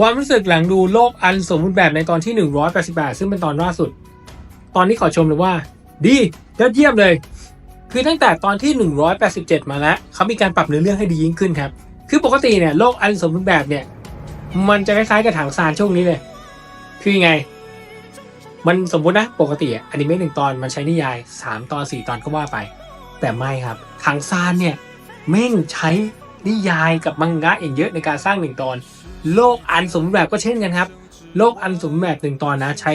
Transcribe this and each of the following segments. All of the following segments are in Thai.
ความรู้สึกหลังดูโลกอันสมบูรณ์แบบในตอนที่ 188 ซึ่งเป็นตอนล่าสุด ตอนนี้ขอชมเลยว่า ดียอดเยี่ยมเลย คือตั้งแต่ตอนที่ 187 มาแล้วเขามีการปรับเนื้อเรื่องให้ดียิ่งขึ้นครับ คือปกติเนี่ยโลกอันสมบูรณ์แบบเนี่ย มันจะคล้ายๆกับถังซานช่วงนี้เลย คือยังไง มันสมมตินะปกติอะอนิเมะหนึ่งตอนมันใช้นิยาย 3 ตอน 4 ตอนก็ว่าไป แต่ไม่ครับถังซานเนี่ยแม่งใช้นิยายกับมังงะอย่างเยอะในการสร้างหนึ่งตอน โลกอันสมบูรณ์แบบก็เช่นกันครับ โลกอันสมบูรณ์แบบหนึ่งตอนนะ ใช้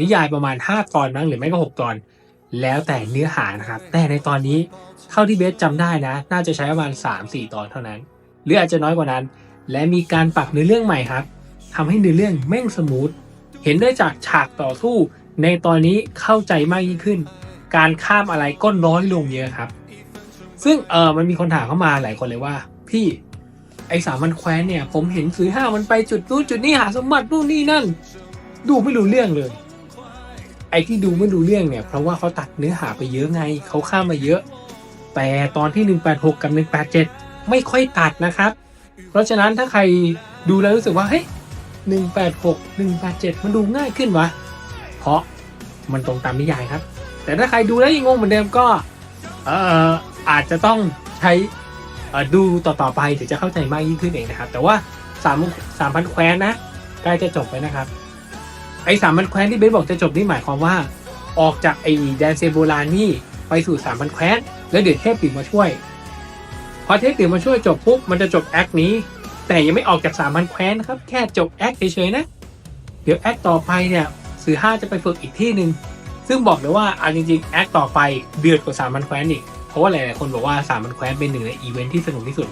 นิยายประมาณ 5 ตอนมั้งหรือไม่ก็ 6 ตอน แล้วแต่เนื้อหานะครับ แต่ในตอนนี้เท่าที่เบสจำได้นะ น่าจะใช้ประมาณ 3-4 ตอนเท่านั้น หรืออาจจะน้อยกว่านั้น และมีการปรับเนื้อเรื่องใหม่ครับทำให้เนื้อเรื่องแม่งสมูทเห็นได้จากฉากต่อสู้ ในตอนนี้เข้าใจมากยิ่งขึ้น การข้ามอะไรก็น้อยลงเยอะครับ ซึ่งเออมันมีคนถามเข้ามาหลายคนเลยว่า พี่ ไอ้สามมันแคว้นเนี่ย ผมเห็นซื้อห้ามันไปจุดนู้นจุดนี้หาสมบัตินู่นนี่นั่น ดูไม่รู้เรื่องเลย ไอ้ที่ดูไม่รู้เรื่องเนี่ย เพราะว่าเขาตัดเนื้อหาไปเยอะไงเขาข้ามมาเยอะ แต่ตอนที่ 186 กับ 187 ไม่ค่อยตัดนะครับ เพราะฉะนั้นถ้าใครดูแล้วรู้สึกว่าเฮ้ย186 187 มันดูง่ายขึ้นวะเพราะมันตรงตามนิยายครับ แต่ถ้าใครดูแล้วยังงงเหมือนเดิมก็เอออาจจะต้องใช้ ดูต่อๆไปถึงจะเข้าใจมากยิ่งขึ้นเองนะครับ แต่ว่าสามสามพันแคว้นนะใกล้จะจบไปนะครับ ไอ้สามพันแคว้นที่เบสบอกจะจบนี่หมายความว่า ออกจากไอ้แดนเซโบราณนี่ไปสู่สามพันแคว้นแล้วเดี๋ยวเทพติดมาช่วย พอเทพติดมาช่วยจบปุ๊บมันจะจบแอคนี้ แต่ยังไม่ออกจากสามพันแคว้นนะครับแค่จบแอคเฉยๆนะ เดี๋ยวแอคต่อไปเนี่ยสื่อห้าจะไปฝึกอีกที่หนึ่งซึ่งบอกเลยว่าเอาจริงๆแอคต่อไปเดือดกว่าสามพันแคว้นอีก เพราะว่าหลายๆคนบอกว่าสามพันแคว้นเป็นหนึ่งในอีเวนท์ที่สนุกที่สุด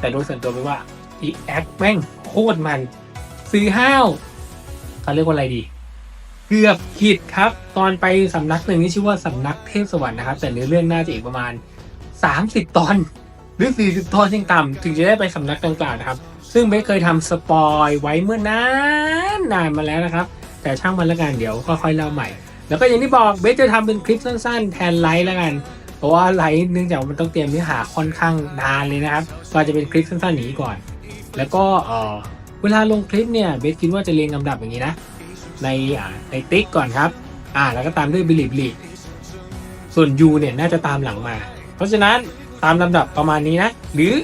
แต่โดยส่วนตัวไปว่าอีแอคแม่งโคตรมัน ซื้อห้าวเขาเรียกว่าอะไรดี เกือบผิดครับ ตอนไปสำนักหนึ่งที่ชื่อว่าสำนักเทพสวรรค์นะครับ แต่เนื้อเรื่องน่าจะอีกประมาณ 30 ตอน หรือ 40 ตอนยังต่ำถึงจะได้ไปสำนักดังกล่าวนะครับ ซึ่งเบสเคยทำสปอยไว้เมื่อนานนานมาแล้วนะครับ แต่ช่างมันละกันเดี๋ยวค่อยๆเล่าใหม่ แล้วก็อย่างที่บอกเบสจะทำเป็นคลิปสั้น ๆ แทนไลฟ์ล้วกัน เพราะว่าไลฟ์เนื่องจากมันต้องเตรียมเนื้อหาค่อนข้างนานเลยนะครับ ก็จะเป็นคลิปสั้นๆนี้ก่อน แล้วก็เออเวลาลงคลิปเนี่ยเบสคิดว่าจะเรียงลำดับอย่างนี้นะ ในในติ๊กก่อนครับ อ่าแล้วก็ตามด้วยบิลิบลิส่วนยูเนี่ยน่าจะตามหลังมา เพราะฉะนั้นตามลำดับประมาณนี้นะ หรือ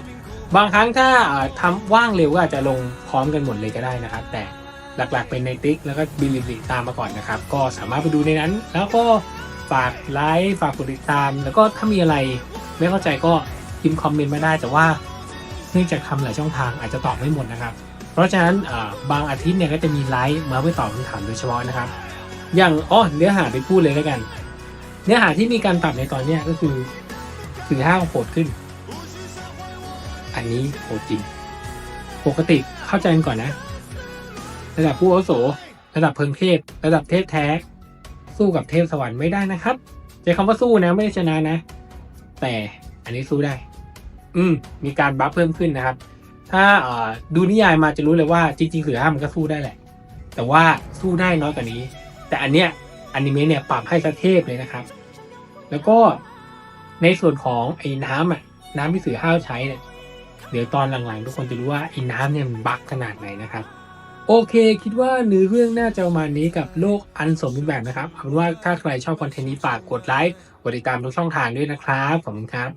บางครั้งถ้าอ่าทำว่างเร็วก็อาจจะลงพร้อมกันหมดเลยก็ได้นะครับ แต่หลักๆเป็นในติ๊กแล้วก็บิลิบลิตามมาก่อนนะครับ ก็สามารถไปดูในนั้น แล้วก็ ฝากไลค์ฝากกดติดตาม แล้วก็ถ้ามีอะไรไม่เข้าใจก็พิมพ์คอมเมนต์มาได้แต่ว่าเนื่องจากทำหลายช่องทางอาจจะตอบไม่หมดนะครับ เพราะฉะนั้นบางอาทิตย์เนี่ยก็จะมีไลฟ์มาเพื่อตอบคำถามโดยเฉพาะนะครับ อย่างอ๋อเนื้อหาไปพูดเลยแล้วกัน เนื้อหาที่มีการปรับในตอนนี้ก็คือสื่อห้างโหดขึ้น อันนี้โหดจริง ปกติเข้าใจกันก่อนนะ ระดับผู้อาวุโส ระดับเพิงเทพ ระดับเทพแท้ สู้กับเทพสวรรค์ไม่ได้นะครับใช้คำว่าสู้นะไม่ได้ชนะนะ แต่อันนี้สู้ได้ อืม มีการบัฟเพิ่มขึ้นนะครับ ถ้าดูนิยายมาจะรู้เลยว่าจริงๆเสือห้ามันก็สู้ได้แหละ แต่ว่าสู้ได้น้อยกว่านี้ แต่อันเนี้ยอนิเมะเนี่ยปรับให้สเทพเลยนะครับ แล้วก็ในส่วนของไอ้น้ำอะน้ำที่เสือห้าวใช้เนี่ยเดี๋ยวตอนหลังๆ ทุกคนจะรู้ว่าไอ้น้ำเนี่ยมันบักขนาดไหนนะครับ โอเค คิดว่าเนื้อเรื่องน่าจะประมาณนี้กับโลกอันสมบูรณ์แบบนะครับเอาเป็นว่าถ้าใครชอบคอนเทนต์นี้ฝากกดไลค์กดติดตามทุกช่องทางด้วยนะครับขอบคุณครับ